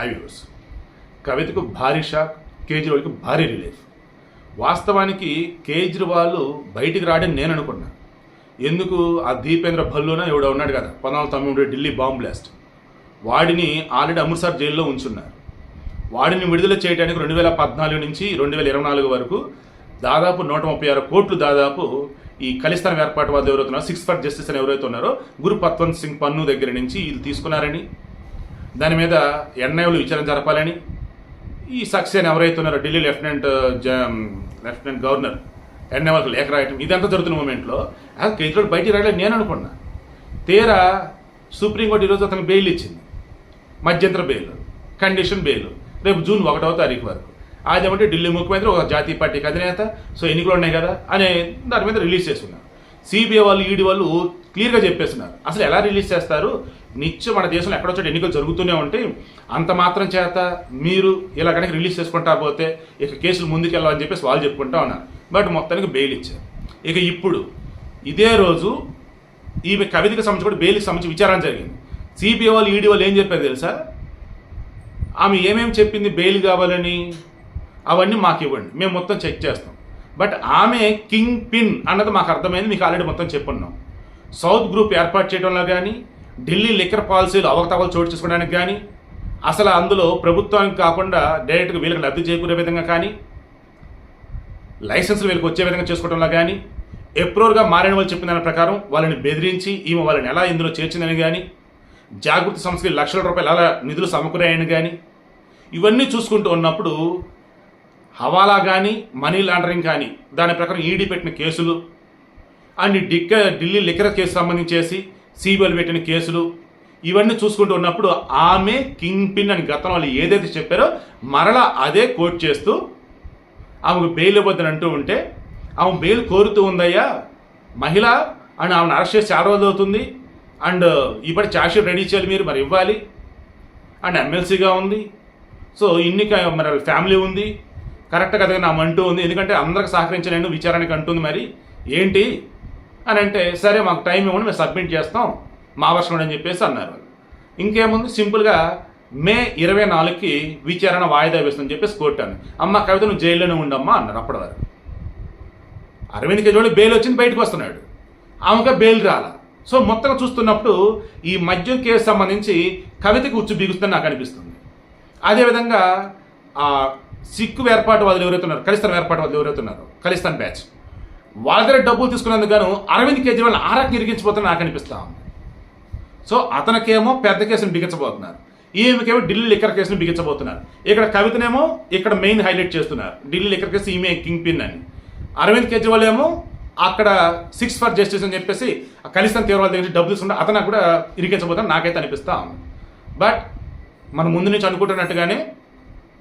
హైవ్యూస్ కవితకు భారీ షాక్ కేజ్రీవాల్కి భారీ రిలీఫ్. వాస్తవానికి కేజ్రీవాల్ బయటికి రాడని నేను అనుకున్నా. ఎందుకు? ఆ దీపేంద్ర భల్లోన ఎవడో ఉన్నాడు కదా. పంతొమ్మిది తొమ్మిది ఢిల్లీ బాంబ్ బ్లాస్ట్. వాడిని ఆల్రెడీ అమృత్సర్ జైల్లో ఉంచున్నారు. వాడిని విడుదల చేయడానికి రెండు వేల పద్నాలుగు నుంచి రెండు వేల ఇరవై నాలుగు వరకు దాదాపు నూట ముప్పై ఆరు కోట్లు దాదాపు ఈ ఖలిస్తాన్ ఏర్పాటు వాళ్ళు ఎవరైతున్నారో సిక్స్ ఫర్ జస్టిస్ అని ఎవరైతే ఉన్నారో గురు పత్వంత్ సింగ్ పన్ను దగ్గర నుంచి ఇది తీసుకున్నారని. దాని మీద ఎన్ఐలు విచారణ జరపాలని. ఈ సక్సేన్ ఎవరైతే ఉన్నారో ఢిల్లీ లెఫ్టినెంట్ జ- లెఫ్టినెంట్ గవర్నర్ ఎన్ఐ వాళ్ళకి లేఖ రాయటం ఇదంతా జరుగుతున్న మూమెంట్లో అది కేజ్రీవాల్ బయటికి రాయలేదు నేను అనుకున్నా. తీరా సుప్రీంకోర్టు ఈరోజు అతనికి బెయిల్ ఇచ్చింది. మధ్యంతర బెయిల్ కండిషన్ బెయిల్. రేపు జూన్ ఒకటవ తారీఖు వరకు. అదేమంటే ఢిల్లీ ముఖ్యమంత్రి ఒక జాతీయ పార్టీకి అధినేత సో ఎన్నికలు ఉన్నాయి కదా అనే దాని మీద రిలీజ్ చేస్తున్నారు సిబిఐ వాళ్ళు ఈడీ వాళ్ళు క్లియర్గా చెప్పేస్తున్నారు. అసలు ఎలా రిలీజ్ చేస్తారు? నిత్యం మన దేశంలో ఎక్కడో చోట ఎన్నికలు జరుగుతూనే ఉంటే అంత మాత్రం చేత మీరు ఇలా కనుక రిలీజ్ చేసుకుంటా పోతే ఇక కేసులు ముందుకెళ్ళాలని చెప్పేసి వాళ్ళు చెప్పుకుంటా ఉన్నారు. బట్ మొత్తానికి బెయిల్ ఇచ్చారు. ఇక ఇప్పుడు ఇదే రోజు ఈమె కవితకి సంబంధించి కూడా బెయిల్కి సంబంధించి విచారణ జరిగింది. సిబిఐ వాళ్ళు ఈడీ వాళ్ళు ఏం చెప్పారు తెలుసా? ఆమె ఏమేమి చెప్పింది బెయిల్ కావాలని? అవన్నీ మాకు ఇవ్వండి. మేము మొత్తం చెక్ చేస్తాం. బట్ ఆమె కింగ్ పిన్ అన్నది మాకు అర్థమైంది మీకు ఆల్రెడీ మొత్తం చెప్పున్నాం. సౌత్ గ్రూప్ ఏర్పాటు చేయడంలో కానీ ఢిల్లీ లిక్కర్ పాలసీలు అవకతవకలు చోటు చేసుకోవడానికి కానీ అసలు అందులో ప్రభుత్వానికి కాకుండా డైరెక్ట్గా వీళ్ళకి లబ్ధి చేకూరే విధంగా కానీ లైసెన్సులు వీళ్ళకి వచ్చే విధంగా చేసుకోవడంలో కానీ ఎప్రోర్గా మారిన వాళ్ళు చెప్పిన దాని ప్రకారం వాళ్ళని బెదిరించి ఈమె వాళ్ళని ఎలా ఇందులో చేర్చిందని కానీ జాగృతి సంస్థకి లక్షల రూపాయలు ఎలా నిధులు సమకూరాయని కానీ ఇవన్నీ చూసుకుంటూ ఉన్నప్పుడు హవాలా కానీ మనీ లాండరింగ్ కానీ దాని ప్రకారం ఈడీ పెట్టిన కేసులు అండ్ డిక్క ఢిల్లీ లిక్కర్ కేసు సంబంధించేసి సిబిఐలు పెట్టిన కేసులు ఇవన్నీ చూసుకుంటూ ఉన్నప్పుడు ఆమె కింగ్ పిన్ అని గతం వాళ్ళు ఏదైతే చెప్పారో మరలా అదే కోట్ చేస్తూ ఆమెకు బెయిల్ ఇవ్వద్దని అంటూ ఉంటే ఆమె బెయిల్ కోరుతూ ఉందయ్యా మహిళ అండ్ ఆమెను అరెస్ట్ చేసి చాలా రోజులు అవుతుంది అండ్ ఇప్పటి చార్జ్షీట్ రెడీ చేయాలి మీరు మరి ఇవ్వాలి అండ్ ఎమ్మెల్సీగా ఉంది సో ఇన్ని మరి ఫ్యామిలీ ఉంది కరెక్ట్ కదా నా అంటూ ఉంది. ఎందుకంటే అందరికి సహకరించలేను విచారానికి అంటుంది మరి. ఏంటి? అని అంటే సరే మాకు టైం ఇవ్వండి మేము సబ్మిట్ చేస్తాం. మా వర్షం అని చెప్పేసి అన్నారు. ఇంకేముంది? సింపుల్గా మే ఇరవై నాలుగుకి విచారణ వాయిదా వేస్తుందని చెప్పేసి కోర్టు అని అమ్మ కవిత నువ్వు జైల్లోనే ఉండమ్మా అన్నారు అప్పటి వరకు అరవింద్ కేజ్రీవాల్ బెయిల్ వచ్చింది బయటకు వస్తున్నాడు. ఆమెగా బెయిల్ రాల. సో మొత్తంగా చూస్తున్నప్పుడు ఈ మద్యం కేసు సంబంధించి కవితకి ఉచ్చు బిగుస్తుందని నాకు అనిపిస్తుంది. అదేవిధంగా సిక్కు ఏర్పాటు వాళ్ళు ఎవరైతున్నారు? ఖలిస్తాన్ ఏర్పాటు వాళ్ళు ఎవరైతున్నారు? ఖలిస్తాన్ బ్యాచ్. వాళ్ళ దగ్గర డబ్బులు తీసుకున్నందుకు గాను అరవింద్ కేజ్రీవాల్ ఆరాకి రకంగా ఇరిగించిపోతున్న నాకు అనిపిస్తా ఉంది. సో అతనికేమో పెద్ద కేసును బిగించబోతున్నారు. ఈమెకేమో ఢిల్లీ లిక్కర్ కేసును బిగించబోతున్నారు. ఇక్కడ కవితనేమో ఇక్కడ మెయిన్ హైలైట్ చేస్తున్నారు. ఢిల్లీ లిక్కర్ కేసు ఈమె కింగ్ పిన్ అని. అరవింద్ కేజ్రీవాల్ ఏమో అక్కడ సిక్స్ ఫర్ జస్టిస్ అని చెప్పేసి ఆ ఖలిస్తాన్ తీవ్రవాద దగ్గర నుంచి డబ్బులు తీసుకుంటే అతను కూడా ఇరికించబోతాను నాకైతే అనిపిస్తా ఉంది. బట్ మనం ముందు నుంచి అనుకుంటున్నట్టుగానే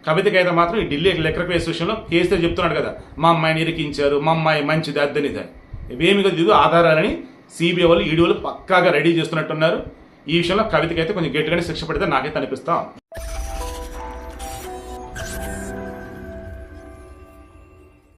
కవితకి అయితే మాత్రం ఈ ఢిల్లీ లెక్కర్ కేసు విషయంలో కేసీఆర్ చెప్తున్నాడు కదా మా అమ్మాయిని ఇరికించారు మా అమ్మాయి మంచిది అద్దని ఇది ఇవేమి కదా ఇది ఆధారాలని సిబిఐ వాళ్ళు ఈడీ వాళ్ళు పక్కాగా రెడీ చేస్తున్నట్టున్నారు. ఈ విషయంలో కవితకి అయితే కొంచెం గట్టిగానే శిక్ష పడితే నాకైతే అనిపిస్తాం